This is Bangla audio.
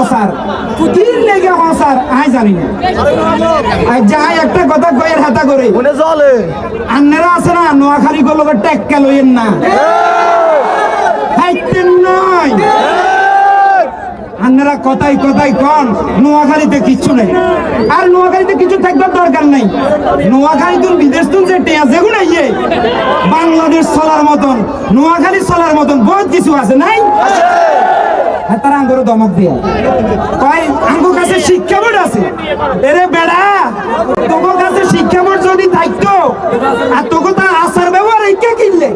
ফসানি কুতির লেগে ফসার আই জানি না। আর যাই একটা কথা কয়ের হাতা করে। মনে জলে। আন্নেরা আছে না নোয়াখালী গুলোকে টেক্কা লইয়েন না। হাইতেন নয়। আন্নারা কথাই কথাই কন নোয়াখালীতে কিচ্ছু নেই। আর নোয়াখালীতে কিছু থাকবার দরকার নাই। নোয়াখালী তুন বিদেশ তুন যে টেয়া ইয়ে বাংলাদেশ চলার মতন নোয়াখালী চলার মতন বহুত কিছু আছে নাই? তারা আঙ্গুর দমক দিয়া। কয়, আঙ্গুর কাছে শিক্ষা বোর্ড আছে? এরে বেড়া, তোর কাছে শিক্ষা বোর্ড যদি থাকতো, আর তোকে তার আসার ব্যবহার কিনলে।